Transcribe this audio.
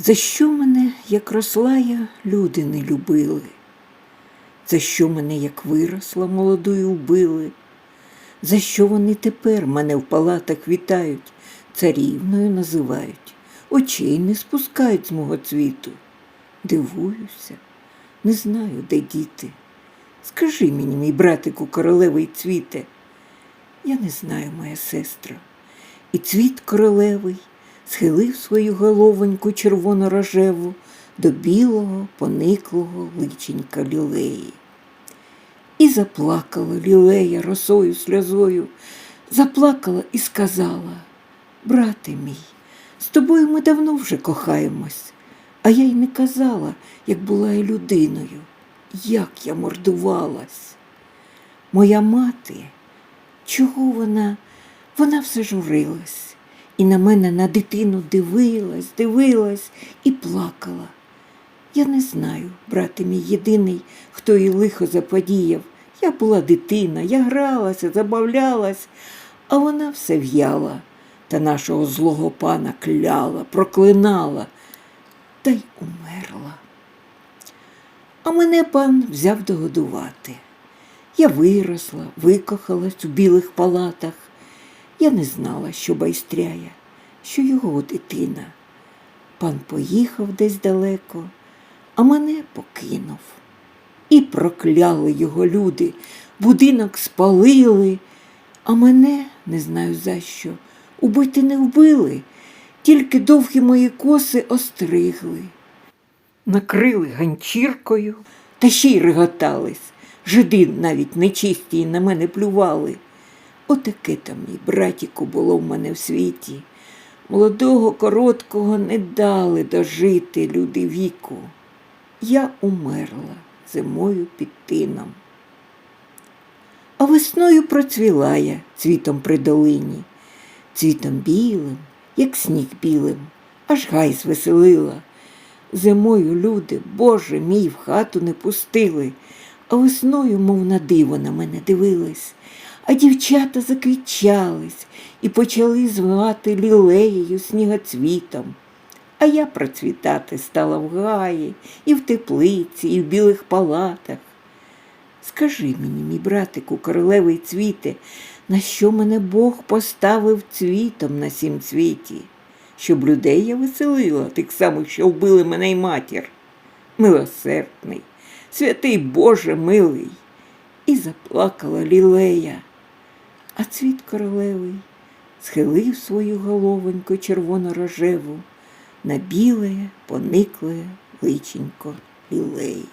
За що мене, як росла я, люди не любили? За що мене, як виросла, молодою вбили? За що вони тепер мене в палатах вітають, царівною називають, очей не спускають з мого цвіту? Дивуюся, не знаю, де діти. Скажи мені, мій братику, королевий цвіте. Я не знаю, моя сестра. І цвіт королевий схилив свою головоньку червоно-рожеву до білого, пониклого личенька лілеї. І заплакала лілея росою сльозою, заплакала і сказала: Брате мій, з тобою ми давно вже кохаємось, а я й не казала, як була я людиною, як я мордувалась. Моя мати, чого вона? Вона все журилась і на мене на дитину дивилась, дивилась і плакала. Я не знаю, брате мій єдиний, хто їй лихо заподіяв. Я була дитина, я гралася, забавлялась, а вона все в'яла та нашого злого пана кляла, проклинала та й умерла. А мене пан взяв догодувати. Я виросла, викохалась у білих палатах. Я не знала, що байстряє, що його дитина. Пан поїхав десь далеко, а мене покинув. І прокляли його люди, будинок спалили, а мене, не знаю за що, убити не вбили, тільки довгі мої коси остригли. Накрили ганчіркою та ще й реготались. Жиди навіть нечисті на мене плювали. Отаке там і братіку було в мене в світі. Молодого, короткого не дали дожити люди віку. Я умерла зимою під тином. А весною процвіла я цвітом при долині, цвітом білим, як сніг білим, аж гай звеселила. Зимою люди, Боже мій, в хату не пустили, а весною, мов на диво, на мене дивились. А дівчата заквічались і почали звати лілеєю снігоцвітом. А я процвітати стала в гаї, і в теплиці, і в білих палатах. Скажи мені, мій братику, королевий цвіте, на що мене Бог поставив цвітом на сім цвіті, щоб людей я веселила, тих самих, що вбили мене й матір. Милосердний, святий Боже милий. І заплакала лілея. А цвіт королевий схилив свою головоньку червоно-рожеву на біле, поникле личенько лілеї.